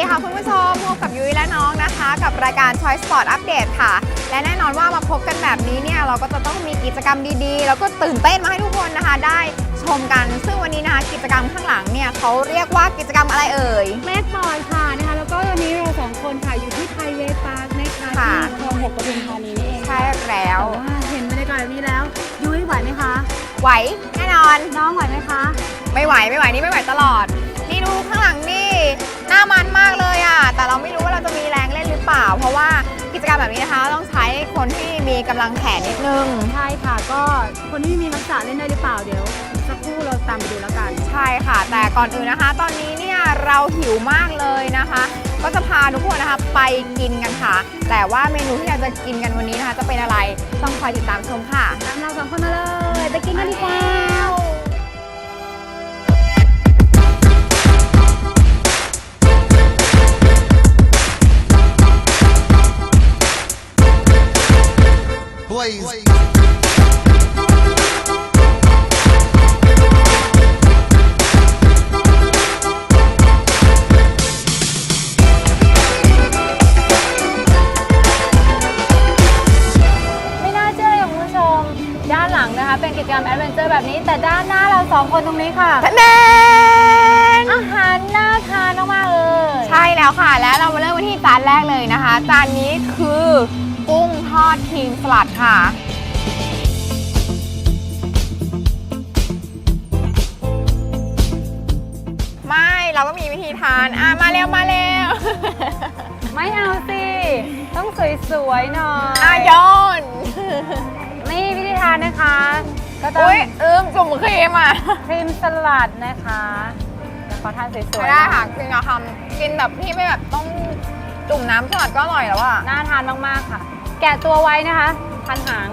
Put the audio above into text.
รายการ Choice Sport Update ค่ะ และแน่นอนว่ามาพบกันแบบนี้เนี่ยเราก็จะต้องมีกิจกรรมดีๆ แล้วก็ตื่นเต้นมาให้ทุกคนนะคะ ได้ชมกัน ซึ่งวันนี้นะคะกิจกรรมข้างหลังเนี่ยเขาเรียกว่ากิจกรรมอะไรเอ่ย แม่บอลค่ะนะคะ แล้วก็วันนี้เราสองคนค่ะอยู่ที่ไทยเวย์พาร์คนะคะค่ะ ที่คลองหกปทุมธานีนี่เองใช่แล้วแต่ว่าเห็นบรรยากาศแบบนี้แล้วยุ้ยไหวไหมคะ ไหวแน่นอน น้องไหวไหมคะ ไม่ไหวไม่ไหวนี่ไม่ไหวตลอดนี่ดู รือเปล่าเพราะว่ากิจกรรมแบบนี้นะคะต้องใช้คนที่มีกำลังแขนนิดนึง ใช่ค่ะ ก็คนที่ไม่มีทักษะเล่นได้หรือเปล่าเดี๋ยวสักครู่เราตามไปดูแล้วกัน ใช่ค่ะ แต่ก่อนอื่นนะคะ ตอนนี้เนี่ยเราหิวมากเลยนะคะ ก็จะพาทุกคนนะคะไปกินกันค่ะ แต่ว่าเมนูที่เราจะกินกันวันนี้นะคะ จะเป็นอะไรต้องคอยติดตามชมค่ะ ตามเราสองคนมาเลย ไปกินกันดีกว่า Blaze. .6 ไม่น่าเชื่อเลยคุณผู้ชม ด้านหลังนะคะ เป็นกิจกรรมแอดเวนเจอร์แบบนี้ แต่ด้านหน้าเราสองคนตรงนี้ค่ะแนนอาหารน่าทานมากๆเลย ใช่แล้วค่ะ แล้วเรามาเริ่มกันที่จานแรกเลยนะคะ จานนี้คือกุ้งทอด ครีมสลัดค่ะ ไม่เราก็มีวิธีทาน อะ มาเร็ว มาเร็ว ไม่เอาสิ ต้องสวยๆหน่อยอะโยนนี่วิธีทานนะคะ ก็ต้องอุ้ยลืมจุ่มครีมอะ ครีมสลัดนะคะเดี๋ยวขอทานสวยไม่ๆได้หน่อยค่ะกินกับคำกินแบบที่ไม่แบบต้องจุ่มน้ำสลัดก็อร่อยแล้วอะ น่าทานมากๆค่ะ แกะตัวไว้นะคะ พันหาง